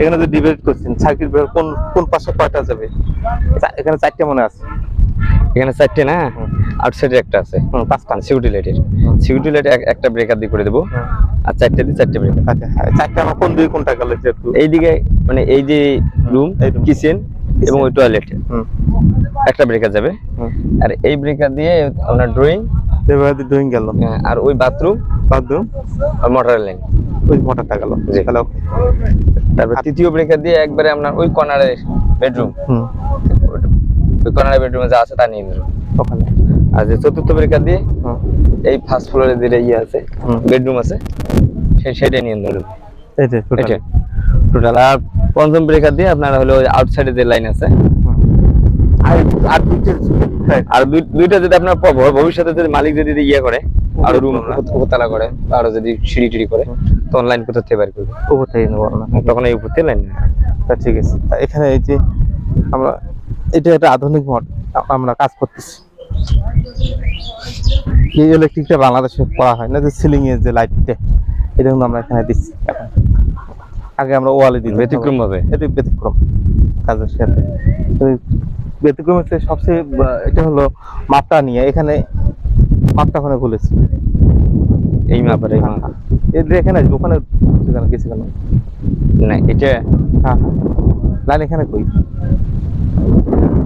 এখানে যে ডিবেট করছেন সার্কিট ব্রেকার কোন কোন পাশে কয়টা যাবে? এখানে চারটে মনে আছে। এখানে চারটে না? আউটসাইডে একটা আছে। পাঁচটা। সিকিউরিটি লাইটের সিকিউরিটি লাইট একটা ব্রেকার দিয়ে করে দেবো। আর চারটে দিয়ে চারটে ব্রেকার আচ্ছা হ্যাঁ, চারটে আমার কোন দিকে কোনটা গেল একটু এইদিকে মানে এই যে রুম এই কিচেন এবং ওই টয়লেট হুম। একটা ব্রেকার যাবে। আর এই ব্রেকার দিয়ে আপনার ড্রয়িং ড্রয়িং গেল। আর ওই বাথরুম বাথরুম আর মোটর লাইন ওই মোটরটা গেল। তারপর তৃতীয় ব্রেকার দিয়ে একবারে আপনার ওই কর্নারে বেডরুম। হুম। ওই কর্নারে বেডরুমে যা আছে তা নিয়ে নিল। ওখানে। আর যে চতুর্থ ব্রেকার দিয়ে এই ফার্স্ট ফ্লোরে যেটা ইয়ে আছে বেডরুম আছে সেই সেটা নিয়ে নিল। এটা টোটাল আর পঞ্চম ব্রেকার দিয়ে আপনার হলো আউটসাইডে যে লাইন আছে। আর দুইটা হ্যাঁ, আর দুই- দুইটা যদি আপনার ভবিষ্যতে যদি মালিক যদি ইয়ে করে আরও রুম উপরতলা করে আরও যদি সিঁড়ি টিড়ি করে তখন লাইন কোথা থেকে বের করবে। উপর থেকে নেব না তখন এই উপর থেকে লাইন তা ঠিক আছে। এখানে এই যে আমরা এটা একটা আধুনিক মড আমরা কাজ করতেছি। এই ইলেকট্রিকটা বাংলাদেশে করা হয় না যে সিলিং এর যে লাইটটা এটা কিন্তু আমরা এখানে দিচ্ছি এখন। আগে আমরা ওয়ালে দিই ব্যতিক্রম ভাবে। এটা ব্যতিক্রম কাজের সাথে। ব্যতিক্রম হচ্ছে সবচেয়ে এটা হলো মাপটা নিয়ে। এখানে মাপটা ওখানে ভুলেছি এই মাপের এই মাপ এটা এখানে আসবে ওখানে সেখানে গেছি কেন? না এটা হ্যাঁ হ্যাঁ। লাইন এখানে কই?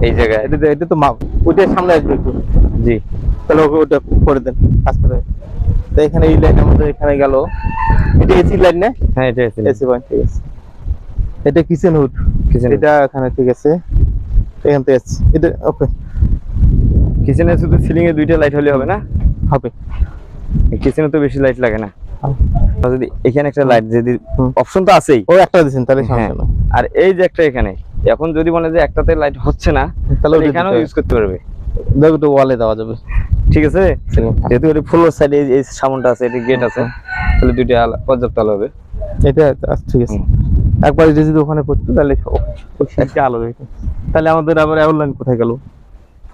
এই জায়গায়। এটা এটা তো মাপ ওইটার সামনে আসবে একটু। জি। তাহলে ওকে ওটা করে দেন কাজ করে। তো এখানে এই লাইন আমাদের এখানে গেল। এটা এসি লাইন না? হ্যাঁ এটা আছে এসি পয়েন্ট ঠিক আছে। এটা কিচেন হুড। hood। এটা এখানে ঠিক আছে। এখান থেকে এটা ওকে। কিচেনে শুধু সিলিং এ দুইটা লাইট হলে হবে না? হবে। কিচেনে তো বেশি লাইট লাগে না। যদি এখানে একটা লাইট যদি অপশন তো আছেই। ও একটা দিয়েছেন তাহলে হ্যাঁ। সমস্যা আর এই যে একটা এখানে এখন যদি যে একটাতে লাইট হচ্ছে না তাহলে এখানেও ইউজ করতে পারবে। দেখো তো ওয়ালে দেওয়া যাবে। ঠিক আছে? যেহেতু ফ্লোর সাইডে এই সামনটা আছে এটা গেট আছে তাহলে দুইটা আলা- পর্যাপ্ত আলো হবে। এটা আচ্ছা, ঠিক আছে। একবার যদি ওখানে করতো তাহলে আলো তাহলে আমাদের আবার এয়ারলাইন কোথায় গেল?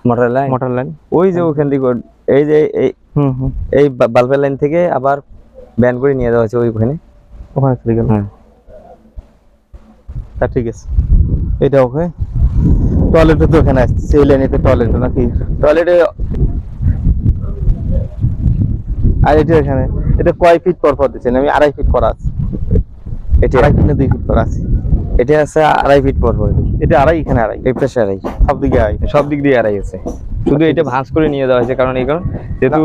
মোটর লাইন মোটর লাইন ওই যে ওখান থেকে এই যে এই হুম হুম। এই বাল্বের লাইন থেকে আবার ব্যান করে নিয়ে যাওয়া হয়েছে ওইখানে। ওখানে চলে গেল। হ্যাঁ। তা ঠিক আছে। এটা ওকে। টয়লেটও তো ওখানে আসছে সেই লাইনেতে টয়লেট নাকি? টয়লেটে আর এটা এখানে এটা কয় ফিট পর পর দিচ্ছেন? আমি আড়াই ফিট করা আছে। এটা আড়াই ফিট না দুই ফিট করা আছে। এটা আছে আড়াই ফিট পর পর। এটা আড়াই এখানে আড়াই। এই পাশে আড়াই। সব দিকে সব দিক দিয়ে আড়াই আছে শুধু এটা ভাঁজ করে নিয়ে যাওয়া হয়েছে কারণ এই কারণ যেহেতু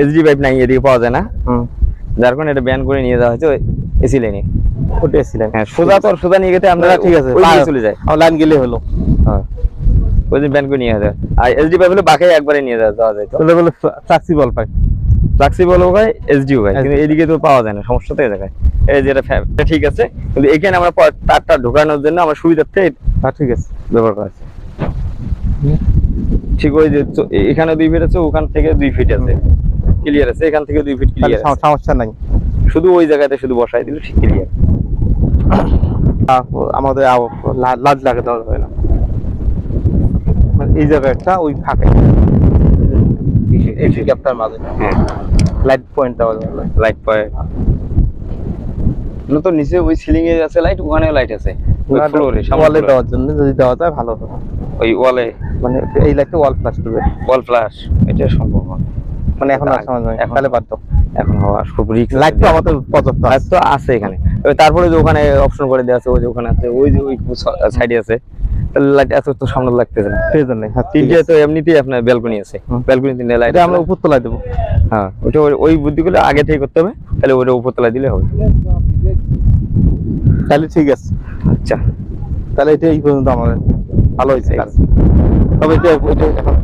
এসডি পাইপ নাই এদিকে পাওয়া যায় না। যার কারণে এটা ব্যান করে নিয়ে যাওয়া হয়েছে এসি লাইনে ওটা এসছিলেন হ্যাঁ সোজা তো সোজা নিয়ে গেতে আমরা ঠিক আছে চলে যায়। লাইন গেলে হলো। হ্যাঁ। ওই দিন ব্যান করে নিয়ে যায় আর এসডি পাইপ হলে বাকি একবারে নিয়ে যাওয়া যায় তো। বলে পাই হয় এসডিও হয় কিন্তু এদিকে তো পাওয়া যায় না সমস্যা তো এই জায়গায়। এই যেটা এটা ঠিক আছে কিন্তু এখানে আমরা তারটা ঢোকানোর জন্য আমার সুবিধার্থে হ্যাঁ ঠিক আছে। ব্যবহার করা আছে ঠিক ওই যে এখানে দুই ফিট আছে ওখান থেকে দুই ফিট আছে। ক্লিয়ার আছে? এখান থেকে দুই ফিট ক্লিয়ার সমস্যা নাই। শুধু ওই জায়গাতে শুধু বসাই দিলে ঠিক ক্লিয়ার আমাদের লাজ লাগে দেওয়া হবে না। মানে এই জায়গায় একটা ওই ফাঁকে। এই গ্যাপটার মাঝে। হ্যাঁ। লাইট পয়েন্ট দেওয়া যাবে। লাইট পায় না তো নিচে ওই সিলিং এ আছে লাইট ওখানে লাইট আছে। ওই ফ্লোরে দেওয়ার জন্য যদি দেওয়া যায় ভালো হবে। ওই ওয়ালে মানে এই লাইটটা ওয়াল ফ্লাশ করবে। ওয়াল ফ্ল্যাশ এটা সম্ভব মানে এখন আর সময় নয় তাহলে দাও এখন হওয়া খুব রিস্ক লাইট তো আমাদের পর্যাপ্ত লাইট আছে তো আছে এখানে। তারপরে যে ওখানে অপশন করে দেওয়া আছে ওই যে ওখানে আছে ওই যে ওই সাইডে আছে লাইট এত তো সামনে লাগতেছে না। প্রয়োজন নেই হ্যাঁ তিনটে। তো এমনিতেই আপনার ব্যালকনি আছে। হুম। ব্যালকনি তিনটে লাইট আমরা উপর তলায় দেবো। হ্যাঁ ওটা ওই- ওই বুদ্ধিগুলো আগে থেকে করতে হবে তাহলে ওটা দিলে হবে। তাহলে ঠিক আছে। আচ্ছা। তাহলে এটা এই পর্যন্ত আমাদের। ভালো হয়েছে। তবে এটা এটা এখন